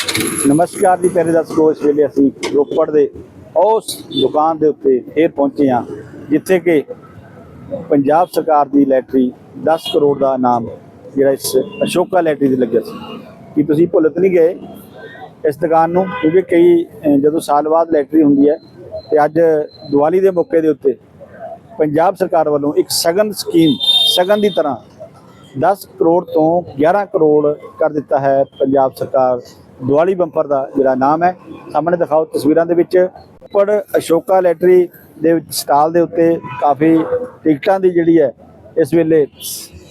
ਨਮਸਕਾਰ ਜੀ ਪਿਆਰੇ ਦਰਸ਼ਕੋ, ਇਸ ਵੇਲੇ ਅਸੀਂ ਰੋਪੜ ਦੇ ਉਸ ਦੁਕਾਨ ਦੇ ਉੱਤੇ ਫੇਰ ਪਹੁੰਚੇ ਹਾਂ, ਜਿੱਥੇ ਕਿ ਪੰਜਾਬ ਸਰਕਾਰ ਦੀ ਲੈਟਰੀ 10 ਕਰੋੜ ਦਾ ਨਾਮ ਜਿਹੜਾ ਇਸ ਅਸ਼ੋਕਾ ਲੈਟਰੀ ਤੇ ਲੱਗਿਆ ਸੀ। ਕਿ ਤੁਸੀਂ ਭੁੱਲ ਤਾਂ ਨਹੀਂ ਗਏ ਇਸ ਦੁਕਾਨ ਨੂੰ? ਕਿਉਂਕਿ ਕਈ ਜਦੋਂ ਸਾਲ ਬਾਅਦ ਲੈਟਰੀ ਹੁੰਦੀ ਹੈ ਤੇ ਅੱਜ ਦੀਵਾਲੀ ਦੇ ਮੌਕੇ ਦੇ ਉੱਤੇ ਪੰਜਾਬ ਸਰਕਾਰ ਵੱਲੋਂ ਇੱਕ ਸਗਨ ਸਕੀਮ, ਸਗਨ ਦੀ ਤਰ੍ਹਾਂ 10 ਕਰੋੜ ਤੋਂ 11 ਕਰੋੜ ਕਰ ਦਿੱਤਾ ਹੈ ਪੰਜਾਬ ਸਰਕਾਰ ਦੀਵਾਲੀ ਬੰਪਰ ਦਾ ਜਿਹੜਾ ਨਾਮ ਹੈ, ਸਾਹਮਣੇ ਦਿਖਾਓ ਤਸਵੀਰਾਂ ਦੇ ਵਿੱਚ। ਉੱਪਰ ਅਸ਼ੋਕਾ ਲੈਟਰੀ ਦੇ ਵਿੱਚ ਸਟਾਲ ਦੇ ਉੱਤੇ ਕਾਫੀ ਟਿਕਟਾਂ ਦੀ ਜਿਹੜੀ ਹੈ, ਇਸ ਵੇਲੇ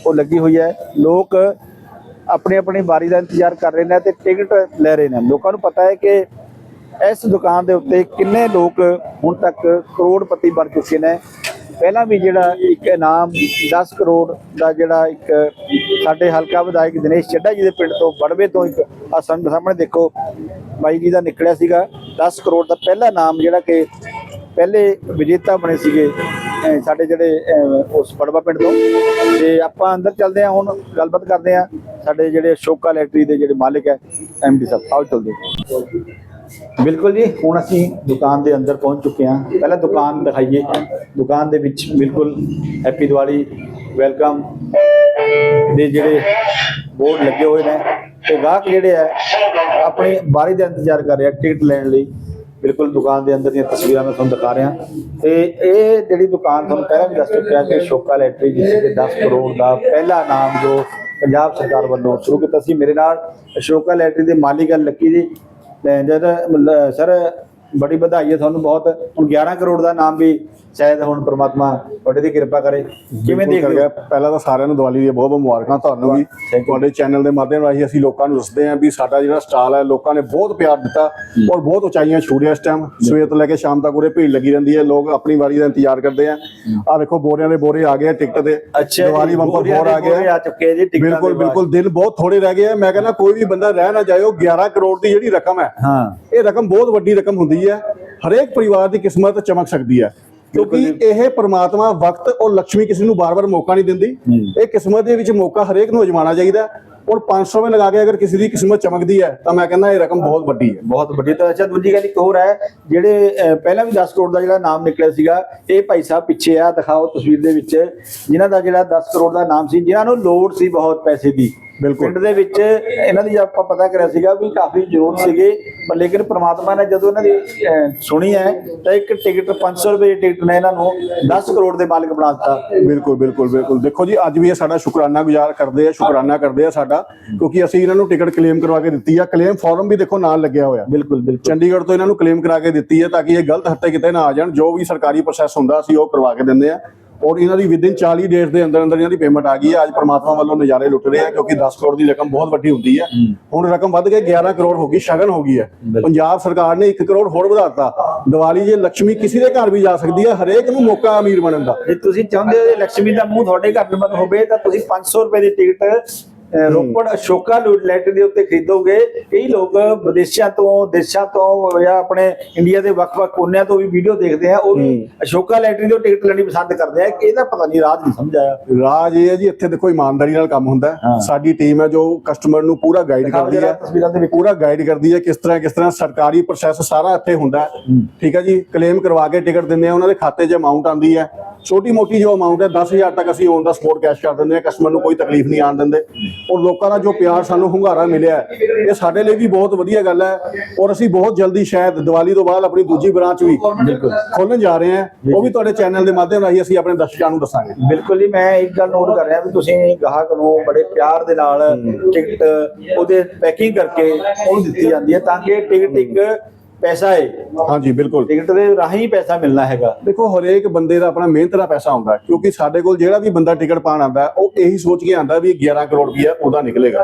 ਉਹ ਲੱਗੀ ਹੋਈ ਹੈ। ਲੋਕ ਆਪਣੀ ਆਪਣੀ ਵਾਰੀ ਦਾ ਇੰਤਜ਼ਾਰ ਕਰ ਰਹੇ ਨੇ ਤੇ ਟਿਕਟ ਲੈ ਰਹੇ ਨੇ। ਲੋਕਾਂ ਨੂੰ ਪਤਾ ਹੈ ਕਿ ਇਸ ਦੁਕਾਨ ਦੇ ਉੱਤੇ ਕਿੰਨੇ ਲੋਕ ਹੁਣ ਤੱਕ ਕਰੋੜਪਤੀ ਬਣ ਚੁੱਕੇ ਨੇ। ਪਹਿਲਾਂ ਵੀ ਜਿਹੜਾ ਇੱਕ ਇਨਾਮ 10 ਕਰੋੜ ਦਾ ਜਿਹੜਾ ਇੱਕ ਸਾਡੇ ਹਲਕਾ ਵਿਧਾਇਕ ਦਿਨੇਸ਼ ਚੱਡਾ ਜੀ ਦੇ ਪਿੰਡ ਤੋਂ ਬੜਵੇ ਤੋਂ ਇੱਕ ਆਹ ਸਾਹਮਣੇ ਦੇਖੋ, ਬਾਈ ਜੀ ਦਾ ਨਿਕਲਿਆ ਸੀਗਾ 10 ਕਰੋੜ ਦਾ ਪਹਿਲਾ ਨਾਮ ਜਿਹੜਾ ਕਿ ਪਹਿਲੇ ਵਿਜੇਤਾ ਬਣੇ ਸੀਗੇ ਸਾਡੇ ਜਿਹੜੇ ਉਸ ਪੜਵਾ ਪਿੰਡ ਤੋਂ। ਤੇ ਆਪਾਂ ਅੰਦਰ ਚੱਲਦੇ ਹਾਂ ਹੁਣ, ਗੱਲਬਾਤ ਕਰਦੇ ਹਾਂ ਸਾਡੇ ਜਿਹੜੇ ਅਸ਼ੋਕਾ ਇਲੈਕਟਰੀ ਦੇ ਜਿਹੜੇ ਮਾਲਕ ਹੈ ਐਮਡੀ ਸਾਹਿਬ, ਆਓ ਚੱਲਦੇ ਬਿਲਕੁਲ ਜੀ, ਹੁਣ ਅਸੀਂ ਦੁਕਾਨ ਦੇ ਅੰਦਰ ਪਹੁੰਚ ਚੁੱਕੇ ਹਾਂ। ਪਹਿਲਾਂ ਦੁਕਾਨ ਦਿਖਾਈਏ। ਦੁਕਾਨ ਦੇ ਵਿੱਚ ਬਿਲਕੁਲ ਹੈਪੀ ਦੀਵਾਲੀ, ਵੈਲਕਮ ਦੇ ਜਿਹੜੇ ਬੋਰਡ ਲੱਗੇ ਹੋਏ ਨੇ। ਤੇ ਗਾਹਕ ਜਿਹੜੇ ਆ, ਆਪਣੀ ਬਾਰੀ ਦਾ ਇੰਤਜ਼ਾਰ ਕਰ ਰਿਹਾ, ਟਿਕਟ ਲੈਣ ਲਈ। ਬਿਲਕੁਲ ਦੁਕਾਨ ਦੇ ਅੰਦਰ ਦੀਆਂ ਤਸਵੀਰਾਂ ਮੈਂ ਤੁਹਾਨੂੰ ਦਿਖਾ ਰਿਹਾ। ਤੇ ਇਹ ਜਿਹੜੀ ਦੁਕਾਨ ਤੁਹਾਨੂੰ ਪਹਿਲਾਂ ਵੀ ਦੱਸ ਚੁੱਕਿਆ ਕਿ ਸ਼ੋਕਾ ਲੈਟਰੀ, ਜਿਸ ਦੇ 10 ਕਰੋੜ ਦਾ ਪਹਿਲਾ ਨਾਮ ਜੋ ਪੰਜਾਬ ਸਰਕਾਰ ਵੱਲੋਂ ਸ਼ੁਰੂ ਕੀਤਾ ਸੀ। ਮੇਰੇ ਨਾਲ ਅਸ਼ੋਕਾ ਲੈਟਰੀ ਦੇ ਮਾਲਿਕ ਹਨ ਲੱਕੀ ਜੀ। ਜਦ ਸਰ ਬੜੀ ਵਧਾਈ ਹੈ ਤੁਹਾਨੂੰ ਬਹੁਤ। ਹੁਣ 11 ਕਰੋੜ ਦਾ ਨਾਮ ਵੀ ਸ਼ਾਇਦ ਹੁਣ ਪ੍ਰਮਾਤਮਾ ਤੁਹਾਡੇ ਦੀ ਕਿਰਪਾ ਕਰੇ। ਕਿਵੇਂ ਦੇਖਦੇ। ਹੋ? ਪਹਿਲਾਂ ਤਾਂ ਸਾਰਿਆਂ ਨੂੰ ਦੀਵਾਲੀ ਦੀਆਂ ਬਹੁਤ ਬਹੁਤ ਮੁਬਾਰਕਾਂ ਤੁਹਾਨੂੰ ਵੀ. ਤੁਹਾਡੇ ਚੈਨਲ ਦੇ ਮਾਧਿਅਮ ਰਾਹੀਂ ਅਸੀਂ ਲੋਕਾਂ ਨੂੰ ਦੱਸਦੇ ਹਾਂ ਵੀ ਸਾਡਾ ਜਿਹੜਾ ਸਟਾਲ ਹੈ ਲੋਕਾਂ ਨੇ ਬਹੁਤ ਪਿਆਰ ਦਿੱਤਾ ਔਰ ਬਹੁਤ ਉਚਾਈਆਂ ਛੂ ਰਿਹਾ ਇਸ ਟਾਈਮ ਸਵੇਰ ਤੋਂ ਲੈ ਕੇ ਸ਼ਾਮ ਤੱਕ ਉਰੇ ਭੀੜ ਲੱਗੀ ਰਹਿੰਦੀ ਹੈ। ਲੋਕ ਆਪਣੀ ਵਾਰੀ ਦਾ ਇੰਤਜ਼ਾਰ ਕਰਦੇ ਆ। ਆਹ ਵੇਖੋ ਬੋਰਿਆਂ ਦੇ ਬੋਰੇ ਆ ਗਏ ਆ ਟਿਕਟ ਦੇ। ਦੀਵਾਲੀ ਬੰਪਰ ਹੋਰ ਆ ਗਿਆ। ਆ ਚੁੱਕੇ ਜੀ ਟਿਕਟਾਂ ਬਿਲਕੁਲ। ਬਿਲਕੁਲ ਦਿਨ ਬਹੁਤ ਥੋੜੇ ਰਹਿ ਗਏ ਆ। ਮੈਂ ਕਹਿੰਦਾ ਕੋਈ ਵੀ ਬੰਦਾ ਰਹਿ ਨਾ ਜਾਏ ਉਹ 11 ਕਰੋੜ ਦੀ ਜਿਹੜੀ ਰਕਮ ਹੈ ਹਾਂ। ਇਹ ਰਕਮ ਬਹੁਤ ਵੱਡੀ ਰਕਮ ਹੁੰਦੀ ਹੈ। ਹਰੇਕ ਪਰਿਵਾਰ ਦੀ ਕਿਸਮਤ ਚਮਕ ਸਕਦੀ ਹੈ। ਕਿਉਂਕਿ ਇਹ ਪ੍ਰਮਾਤਮਾ ਵਕਤ ਔਰ ਲక్ష్ਮੀ ਕਿਸੇ ਨੂੰ ਬਾਰ-ਬਾਰ ਮੌਕਾ ਨਹੀਂ ਦਿੰਦੀ। ਇਹ ਕਿਸਮਤ ਦੇ ਵਿੱਚ ਮੌਕਾ ਹਰੇਕ ਨੂੰ ਅਜਮਾਉਣਾ ਚਾਹੀਦਾ। ਔਰ 500 ਵਿੱਚ ਲਗਾ ਕੇ ਅਗਰ ਕਿਸੇ ਦੀ ਕਿਸਮਤ ਚਮਕਦੀ ਹੈ ਤਾਂ ਮੈਂ ਕਹਿੰਦਾ ਇਹ ਰਕਮ ਬਹੁਤ ਵੱਡੀ ਹੈ। ਬਹੁਤ ਵੱਡੀ। ਤਾਂ ਅੱਛਾ ਦੂਜੀ ਗੱਲ ਇੱਕ ਹੋਰ ਹੈ ਜਿਹੜੇ ਪਹਿਲਾਂ ਵੀ 10 ਕਰੋੜ ਦਾ ਜਿਹੜਾ ਨਾਮ ਨਿਕਲਿਆ ਸੀਗਾ ਇਹ ਭਾਈ ਸਾਹਿਬ ਪਿੱਛੇ ਆ ਦਿਖਾਓ ਤਸਵੀਰ ਦੇ ਵਿੱਚ। ਜਿਨ੍ਹਾਂ ਦਾ ਜਿਹੜਾ 10 ਕਰੋੜ ਦਾ ਨਾਮ ਸੀ ਜਿਨ੍ਹਾਂ ਨੂੰ ਲੋੜ ਸੀ ਬਹੁਤ ਪੈਸੇ ਦੀ। ਬਿਲਕੁਲ। ਪਿੰਡ ਦੇ ਵਿੱਚ ਇਹਨਾਂ ਦੀ ਆਪਾਂ ਪਤਾ ਕਰਿਆ ਸੀਗਾ ਵੀ ਕਾਫੀ ਜ਼ਰੂਰਤ ਸੀਗੇ ਪਰ ਲੇਕਿਨ ਪ੍ਰਮਾਤਮਾ ਨੇ ਜਦੋਂ ਇਹਨਾਂ ਦੀ ਸੁਣੀ ਹੈ ਤਾਂ ਇੱਕ ਟਿਕਟ 500 ਰੁਪਏ ਦੀ ਟਿਕਟ ਨੇ ਇਹਨਾਂ ਨੂੰ 10 ਕਰੋੜ ਦੇ ਮਾਲਕ ਬਣਾ ਦਿੱਤਾ। ਬਿਲਕੁਲ ਬਿਲਕੁਲ ਬਿਲਕੁਲ। ਦੇਖੋ ਜੀ ਅੱਜ ਵੀ ਇਹ ਸਾਡਾ ਸ਼ੁਕਰਾਨਾ ਗੁਜ਼ਾਰ ਕਰਦੇ ਆ ਸ਼ੁਕਰਾਨਾ ਕਰਦੇ ਆ ਸਾਡਾ ਕਿਉਂਕਿ ਅਸੀਂ ਇਹਨਾਂ ਨੂੰ ਟਿਕਟ ਕਲੇਮ ਕਰਵਾ ਕੇ ਦਿੱਤੀ ਆ। ਕਲੇਮ ਫਾਰਮ ਵੀ ਦੇਖੋ ਨਾਲ ਲੱਗਿਆ ਹੋਇਆ। ਬਿਲਕੁਲ ਬਿਲਕੁਲ। ਚੰਡੀਗੜ੍ਹ ਤੋਂ ਇਹਨਾਂ ਨੂੰ ਕਲੇਮ ਕਰਾ ਕੇ ਦਿੱਤੀ ਹੈ ਤਾਂ ਕਿ ਇਹ ਗਲਤ ਹੱਤੇ ਕਿਤੇ ਨਾ ਆ ਜਾਣ। ਜੋ ਵੀ ਸਰਕਾਰੀ ਪ੍ਰੋਸੈਸ ਹੁੰਦਾ ਅਸੀਂ ਉਹ ਕਰਵਾ ਕੇ ਦਿੰਦੇ ਆ। ਔਰ ਇਹਨਾਂ ਦੀ ਵਿਦਿਨ 40 ਡੇਟ ਦੇ ਅੰਦਰ ਅੰਦਰ ਇਹਨਾਂ ਦੀ ਪੇਮੈਂਟ ਆ ਗਈ ਹੈ। ਅੱਜ ਪ੍ਰਮਾਤਮਾ ਵੱਲੋਂ ਨਜ਼ਾਰੇ ਲੁੱਟ ਰਹੇ ਆ ਕਿਉਂਕਿ 10 ਕਰੋੜ ਦੀ ਰਕਮ ਬਹੁਤ ਵੱਡੀ ਹੁੰਦੀ ਹੈ। ਹੁਣ ਰਕਮ ਵੱਧ ਕੇ 11 ਕਰੋੜ ਹੋ ਗਈ ਸ਼ਗਨ ਹੋ ਗਈ ਹੈ। ਪੰਜਾਬ ਸਰਕਾਰ ਨੇ 1 ਕਰੋੜ ਹੋਰ ਵਧਾਤਾ। ਦੀਵਾਲੀ ਜੇ ਲక్ష్ਮੀ ਕਿਸੇ ਦੇ ਘਰ ਵੀ ਜਾ ਸਕਦੀ ਹੈ ਹਰੇਕ ਨੂੰ ਮੌਕਾ ਅਮੀਰ ਬਣਨ ਦਾ। ਜੇ ਤੁਸੀਂ ਚਾਹੁੰਦੇ ਹੋ ਲక్ష్ਮੀ ਦਾ ਮੂੰਹ ਤੁਹਾਡੇ ਘਰ ਨੂੰ ਹੋਵੇ ਤਾਂ ਤੁਸੀਂ 500 ਰੁਪਏ ਦੀ ਟਿਕਟ ਰੋਪੜ ਅਸ਼ੋਕਾ ਲੈਟਰ ਦੇ ਉੱਤੇ ਖਰੀਦੋਗੇ। ਕਈ ਲੋਕ ਵਿਦੇਸ਼ਾਂ ਤੋਂ ਦੇਸ਼ਾਂ ਤੋਂ ਜਾਂ ਆਪਣੇ ਇੰਡੀਆ ਦੇ ਵੱਖ-ਵੱਖ ਕੋਨਿਆਂ ਤੋਂ ਵੀ ਵੀਡੀਓ ਦੇਖਦੇ ਆ। ਉਹ ਵੀ ਅਸ਼ੋਕਾ ਲੈਟਰ ਦੀ ਟਿਕਟ ਲੈਣੀ ਪਸੰਦ ਕਰਦੇ ਆ। ਕਿ ਇਹਦਾ ਪਤਾ ਨਹੀਂ ਰਾਜ ਨਹੀਂ ਸਮਝ ਆਇਆ। ਰਾਜ ਇਹ ਹੈ ਜੀ ਇੱਥੇ ਦੇਖੋ ਇਮਾਨਦਾਰੀ ਨਾਲ ਕੰਮ ਹੁੰਦਾ। ਸਾਡੀ ਟੀਮ ਹੈ ਜੋ ਕਸਟਮਰ ਨੂੰ ਪੂਰਾ ਗਾਈਡ ਕਰਦੀ ਹੈ। ਤਸਵੀਰਾਂ ਦੇ ਵਿੱਚ। ਪੂਰਾ ਗਾਈਡ ਕਰਦੀ ਹੈ ਕਿਸ ਤਰ੍ਹਾਂ ਕਿਸ ਤਰ੍ਹਾਂ ਸਰਕਾਰੀ ਪ੍ਰੋਸੈਸ ਸਾਰਾ ਇੱਥੇ ਹੁੰਦਾ ਠੀਕ ਹੈ ਜੀ ਕਲੇਮ ਕਰਵਾ ਕੇ ਟਿਕਟ ਦਿੰਦੇ ਆ। ਉਹਨਾਂ ਦੇ ਖਾਤੇ 'ਚ ਅਮਾਉਂਟ ਆਂਦੀ ਹੈ। ਛੋਟੀ ਮੋਟੀ ਜੋ ਅਮਾਉਂਟ ਹੈ 10000 ਤੱਕ ਅਸੀਂ ਔਨ ਦਾ ਸਪੋਰਟ ਕੈਸ਼ ਕਰ ਦਿੰਦੇ ਆ ਕਸਟਮਰ ਨੂੰ ਕੋਈ ਤਕਲੀਫ ਨਹੀਂ ਆਣ ਦਿੰਦੇ। ਔਰ ਲੋਕਾਂ ਦਾ ਜੋ ਪਿਆਰ ਸਾਨੂੰ ਹੁੰਗਾਰਾ ਮਿਲਿਆ ਹੈ, ਇਹ ਸਾਡੇ ਲਈ ਵੀ ਬਹੁਤ ਵਧੀਆ ਗੱਲ ਹੈ ਔਰ ਅਸੀਂ ਬਹੁਤ ਜਲਦੀ ਸ਼ਾਇਦ ਦੀਵਾਲੀ ਤੋਂ ਬਾਅਦ ਆਪਣੀ ਦੂਜੀ ਬ੍ਰਾਂਚ ਵੀ ਖੋਲਣ ਜਾ ਰਹੇ ਹਾਂ ਉਹ ਵੀ ਤੁਹਾਡੇ ਚੈਨਲ ਦੇ ਮਾਧਿਅਮ ਰਾਹੀਂ ਅਸੀਂ ਆਪਣੇ ਦਰਸ਼ਕਾਂ ਨੂੰ ਦੱਸਾਂਗੇ। ਬਿਲਕੁਲ ਜੀ ਮੈਂ ਇੱਕ ਗੱਲ ਨੋਟ ਕਰ ਰਿਹਾ ਵੀ ਤੁਸੀਂ ਗਾਹਕ ਨੂੰ ਬੜੇ ਪਿਆਰ ਦੇ ਨਾਲ ਟਿਕਟ ਉਹਦੇ ਪੈਕਿੰਗ ਕਰਕੇ ਉਹਨੂੰ ਦਿੱਤੀ ਜਾਂਦੀ ਹੈ ਤਾਂ ਕਿ ਟਿਕਟ ਇੱਕ ਪੈਸਾ ਹੈ। ਹਾਂਜੀ ਬਿਲਕੁਲ। ਟਿਕਟ ਦੇ ਰਾਹੀਂ ਪੈਸਾ ਮਿਲਣਾ ਹੈਗਾ। ਦੇਖੋ ਹਰੇਕ ਬੰਦੇ ਦਾ ਆਪਣਾ ਮਿਹਨਤ ਦਾ ਪੈਸਾ ਆਉਂਦਾ ਕਿਉਂਕਿ ਸਾਡੇ ਕੋਲ ਜਿਹੜਾ ਵੀ ਬੰਦਾ ਟਿਕਟ ਪਾਣ ਆਉਂਦਾ ਉਹ ਇਹੀ ਸੋਚ ਕੇ ਆਉਂਦਾ ਵੀ 11 ਕਰੋੜ ਰੁਪਇਆ ਉਹਦਾ ਨਿਕਲੇਗਾ।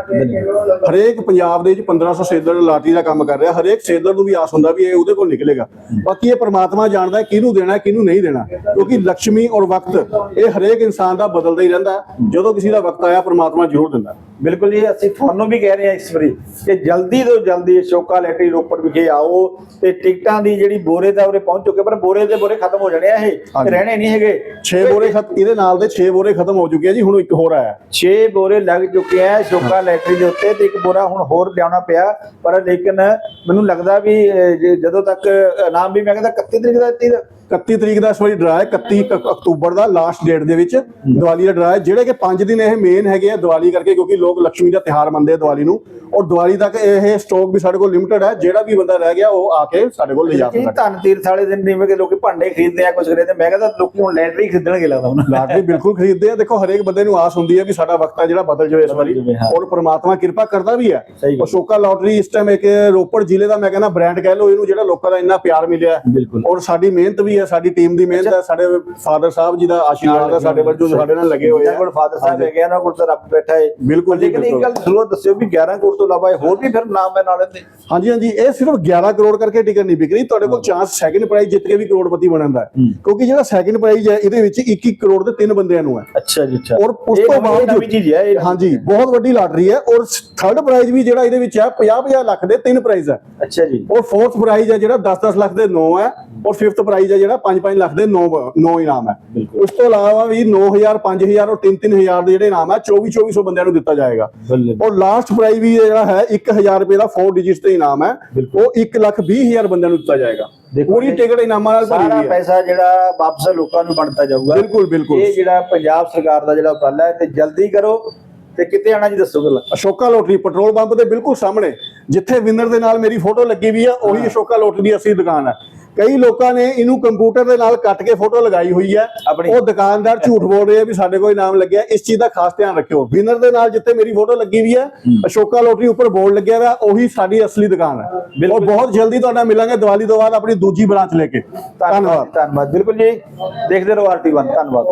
ਹਰੇਕ ਪੰਜਾਬ ਦੇ ਵਿੱਚ 1500 ਸੇਲਰ ਲਾਟਰੀ ਦਾ ਕੰਮ ਕਰ ਰਿਹਾ ਹਰੇਕ ਸੇਲਰ ਨੂੰ ਵੀ ਆਸ ਹੁੰਦਾ ਵੀ ਇਹ ਉਹਦੇ ਕੋਲ ਨਿਕਲੇਗਾ। ਬਾਕੀ ਇਹ ਪ੍ਰਮਾਤਮਾ ਜਾਣਦਾ ਹੈ ਕਿਹਨੂੰ ਦੇਣਾ ਕਿਹਨੂੰ ਨਹੀਂ ਦੇਣਾ ਕਿਉਂਕਿ ਲక్ష్ਮੀ ਔਰ ਵਕਤ ਇਹ ਹਰੇਕ ਇਨਸਾਨ ਦਾ ਬਦਲਦਾ ਹੀ ਰਹਿੰਦਾ। ਜਦੋਂ ਕਿਸੇ ਦਾ ਵਕਤ ਆਇਆ ਪ੍ਰਮਾਤਮਾ ਜ਼ਰੂਰ ਦਿੰਦਾ। ਬਿਲਕੁਲ ਜੀ ਅਸੀਂ ਤੁਹਾਨੂੰ ਵੀ ਕਹਿ ਰਹੇ ਹਾਂ ਇਸ ਵਾਰੀ ਕਿ ਜਲਦੀ ਤੋਂ ਜਲਦੀ ਅਸ਼ੋਕਾ ਲੈਟਰੀ ਰੋਪੜ ਵਿਖੇ ਆਓ ਤੇ ਟਿਕਟਾਂ ਦੀ ਜਿਹੜੀ ਬੋਰੇ ਦਾ ਉਰੇ ਪਹੁੰਚ ਚੁੱਕੇ ਪਰ ਬੋਰੇ ਦੇ ਬੋਰੇ ਖਤਮ ਹੋ ਜਾਣੇ ਆ ਇਹ। ਰਹਿਣੇ ਨਹੀਂ ਹੈਗੇ। 6 ਬੋਰੇ ਇਹਦੇ ਨਾਲ ਦੇ 6 ਬੋਰੇ ਖਤਮ ਹੋ ਚੁੱਕੇ ਆ ਜੀ ਹੁਣ ਇੱਕ ਹੋਰ ਆਇਆ। 6 ਬੋਰੇ ਲੱਗ ਚੁੱਕੇ ਆ ਅਸ਼ੋਕਾ ਲੈਟਰੀ ਦੇ ਉੱਤੇ ਤੇ ਇੱਕ ਬੋਰਾ ਹੁਣ ਹੋਰ ਲਿਆਉਣਾ ਪਿਆ ਪਰ ਲੇਕਿਨ ਮੈਨੂੰ ਲੱਗਦਾ ਵੀ ਜਦੋਂ ਤੱਕ ਇਨਾਮ ਵੀ ਮੈਂ ਕਹਿੰਦਾ 31 ਤਰੀਕ ਦਾ ਦਿੱਤੀ ਦਾ। 31 ਤਰੀਕ ਦਾ ਇਸ ਵਾਰੀ ਡਰਾ ਹੈ 31 ਕ- ਅਕਤੂਬਰ ਦਾ ਲਾਸਟ ਡੇਟ ਦੇ ਵਿੱਚ ਦੀਵਾਲੀ ਦਾ ਡਰਾ ਹੈ ਜਿਹੜੇ ਕਿ 5 ਦਿਨ ਇਹ ਮੇਨ ਹੈਗੇ ਆ ਦੀਵਾਲੀ ਕਰਕੇ ਕਿਉਂਕਿ ਲੋਕ ਲక్ష్ਮੀ ਦਾ ਤਿਹਾਰ ਮੰਨਦੇ ਆ ਦੀਵਾਲੀ ਨੂੰ ਔਰ ਦੀਵਾਲੀ ਤੱਕ ਇਹ ਸਟਾਕ ਵੀ ਸਾਡੇ ਕੋਲ ਲਿਮਟਿਡ ਹੈ ਜਿਹੜਾ ਵੀ ਬੰਦਾ ਰਹਿ ਗਿਆ ਉਹ ਆ ਕੇ ਸਾਡੇ ਕੋਲ ਲੈ ਜਾ ਸਕਦਾ ਧਨ ਤੀਰਥ ਵਾਲੇ ਦਿਨ ਜਿਵੇਂ ਕਿ ਲੋਕੀ ਭਾਂਡੇ ਖਰੀਦਦੇ ਆ ਕੁਝ ਖਰੀਦਦੇ ਮੈਂ ਕਹਿੰਦਾ ਲੋਕੀ ਹੁਣ ਲੈਟਰੀ ਖਰੀਦਣਗੇ ਲੱਗਦਾ ਹੁਣ ਲਾਟਰੀ ਬਿਲਕੁਲ ਖਰੀਦਦੇ ਆ ਦੇਖੋ ਹਰੇਕ ਬੰਦੇ ਨੂੰ ਆਸ ਹੁੰਦੀ ਹੈ ਵੀ ਸਾਡਾ ਵਕਤ ਹੈ ਜਿਹੜਾ ਬਦਲ ਜਾਵੇ ਇਸ ਵਾਰੀ ਜਾਵੇ, ਹਾਂ। ਔਰ ਪ੍ਰਮਾਤਮਾ ਕਿਰਪਾ ਕਰਦਾ ਵੀ ਹੈ ਸਹੀ ਗੱਲ। ਅਸ਼ੋਕਾ ਲਾਟਰੀ ਇਸ ਟਾਈਮ ਇੱਕ ਰੋਪੜ ਜ਼ਿਲ੍ਹੇ ਦਾ ਮੈਂ ਕਹਿੰਦਾ ਬ੍ਰਾਂਡ ਕਹਿ ਲਓ ਇਹਨੂੰ ਜਿਹੜਾ ਲੋਕਾਂ ਦਾ ਇੰਨਾ ਪਿਆਰ ਮਿਲਿਆ ਹੈ। ਬਿਲਕੁਲ ਔਰ ਸਾਡੀ ਮਿਹਨਤ ਵੀ ਹੈ ਸਾਡੀ ਟੀਮ ਦੀ ਮਿਹਨਤ ਹੈ ਸਾਡੇ ਫਾਦਰ ਸਾਹਿਬ ਜੀ ਦਾ ਆਸ਼ੀਰਵਾਦ ਹੈ ਸਾਡੇ ਵੱਲ ਸਾਡੇ ਨਾਲ ਲੱਗੇ ਹੋਏ ਆ। ਕੋਲ ਫਾਦਰ ਸਾਹਿਬ ਹੈਗੇ ਆ, ਉਹਨਾਂ ਕੋਲ ਤਾਂ ਰੱਬ ਬੈਠਾ ਹੈ ਬਿਲਕੁਲ ਜੀ, ਲੇਕਿਨ ਇੱਕ ਗੱਲ ਜ਼ਰੂਰ ਦੱਸਿਓ ਵੀ 11 ਕਰੋੜ ਤੋਂ ਇਲਾਵਾ ਹੋਰ ਵੀ ਫਿਰ ਨਾਮ ਹੈ ਨਾਲੇ ਤੇ ਹਾਂਜੀ ਹਾਂਜੀ ਇਹ ਸਿਰਫ 11 ਕਰੋੜ ਕਰਕੇ ਟਿਕਟ ਨਹੀਂ ਵਿਕ ਰਹੀ ਤੁਹਾਡੇ ਕੋਲ ਚਾਂਸ ਸੈਕਿੰਡ ਪ੍ਰਾਈਜ਼ ਜਿੱਤ ਕੇ ਵੀ ਕਰੋੜਪਤੀ ਬਣਨ ਦਾ ਕਿਉਂਕਿ ਜਿਹੜਾ ਸੈਕਿੰਡ ਪ੍ਰਾਈਜ਼ ਹੈ ਇਹਦੇ ਵਿੱਚ 21 ਕਰੋੜ ਦੇ ਤਿੰਨ ਬੰਦਿਆਂ ਨੂੰ ਹੈ। ਅੱਛਾ ਜੀ ਅੱਛਾ। ਔਰ ਉਸ ਤੋਂ ਬਾਅਦ ਚੀਜ਼ ਹੈ ਹਾਂਜੀ ਬਹੁਤ ਵੱਡੀ ਲਾਟਰੀ ਹੈ ਔਰ ਥਰਡ ਪ੍ਰਾਈਜ਼ ਵੀ ਜਿਹੜਾ ਇਹਦੇ ਵਿੱਚ ਹੈ 50-50 ਲੱਖ ਦੇ ਤਿੰਨ ਪ੍ਰਾਈਜ਼ ਹੈ। ਅੱਛਾ ਜੀ। ਔਰ ਫੋਰਥ ਪ੍ਰਾਈਜ਼ ਹੈ ਜਿਹੜਾ 10-10 ਲੱਖ ਦੇ 9 ਹੈ। ਔਰ ਫਿਫਥ ਪ੍ਰਾਈਜ਼ ਹੈ ਜਿਹੜਾ 5-5 ਲੱਖ ਦੇ 9 9 ਇਨਾਮ ਹੈ। ਉਸ ਤੋਂ ਇਲਾਵਾ ਵੀ 9000 5000 ਔਰ 3-3000 ਦੇ ਜਿਹੜੇ ਇਨਾਮ ਹੈ 24-2400 ਬੰਦਿਆਂ ਨੂੰ ਦਿੱਤਾ ਜਾਏਗਾ। ਔਰ ਲਾਸਟ ਪ੍ਰਾਈਜ਼ ਵੀ ਜਿਹੜਾ ਹੈ 1000 ਰੁਪਏ ਦਾ 4 ਡਿਜਿਟਸ ਤੇ ਇਨਾਮ ਹੈ। ਉਹ 1 ਲੱਖ 20000 ਬੰਦਿਆਂ ਨੂੰ ਦਿੱਤਾ ਜਾਏਗਾ। ਪੂਰੀ ਟਿਕਟ ਇਨਾਮਾਂ ਨਾਲ ਭਰੀ ਸਾਰਾ ਹੋਈ ਹੈ। ਪੈਸਾ ਜਿਹੜਾ ਵਾਪਸ ਲੋਕਾਂ ਨੂੰ ਬਣਦਾ ਜਾਊਗਾ। ਬਿਲਕੁਲ ਬਿਲਕੁਲ। ਇਹ ਜਿਹੜਾ ਪੰਜਾਬ ਸਰਕਾਰ ਦਾ ਜਿਹੜਾ ਉਪਰਾਲਾ ਹੈ ਤੇ ਜਲਦੀ ਕਰੋ ਤੇ ਕਿਤੇ ਆਣਾ ਜੀ ਦੱਸੋ ਗੱਲ। ਅਸ਼ੋਕਾ ਲੋਟਰੀ ਪੈਟਰੋਲ ਪੰਪ ਦੇ ਬਿਲਕੁਲ ਸਾਹਮਣੇ ਜਿੱਥੇ ਵਿਨਰ ਦੇ ਨਾਲ ਮੇਰੀ ਫੋਟੋ ਲੱਗੀ ਵੀ ਆ ਉਹੀ ਅਸ਼ੋਕਾ ਲੋਟਰੀ ਦੀ ਅਸਲੀ ਦੁਕਾਨ ਹੈ। ਕਈ ਲੋਕਾਂ ਨੇ ਇਹਨੂੰ ਕੰਪਿਊਟਰ ਦੇ ਨਾਲ ਕੱਟ ਕੇ ਫੋਟੋ ਲਗਾਈ ਹੋਈ ਹੈ। ਉਹ ਦੁਕਾਨਦਾਰ ਝੂਠ ਬੋਲ ਰਹੇ ਵੀ ਸਾਡੇ ਕੋਲ ਇਨਾਮ ਲੱਗਿਆ। ਇਸ ਚੀਜ਼ ਦਾ ਖਾਸ ਧਿਆਨ ਰੱਖਿਓ। ਵਿਨਰ ਦੇ ਨਾਲ ਜਿੱਥੇ ਮੇਰੀ ਫੋਟੋ ਲੱਗੀ ਵੀ ਹੈ ਅਸ਼ੋਕਾ ਲੋਟਰੀ ਉੱਪਰ ਬੋਰਡ ਲੱਗਿਆ ਹੋਇਆ ਉਹੀ ਸਾਡੀ ਅਸਲੀ ਦੁਕਾਨ ਹੈ। ਬਿਲਕੁਲ। ਔਰ ਬਹੁਤ ਜਲਦੀ ਤੁਹਾਡਾ ਮਿਲਾਂਗੇ। ਦੀਵਾਲੀ ਤੋਂ ਬਾਅਦ ਆਪਣੀ ਦੂਜੀ ਬ੍ਰਾਂਚ ਲੈ ਕੇ। ਧੰਨਵਾਦ ਧੰਨਵਾਦ। ਬਿਲਕੁਲ ਜੀ। ਦੇਖਦੇ ਰਹੋ ਆਰਟੀ 1 ਧੰਨਵਾਦ।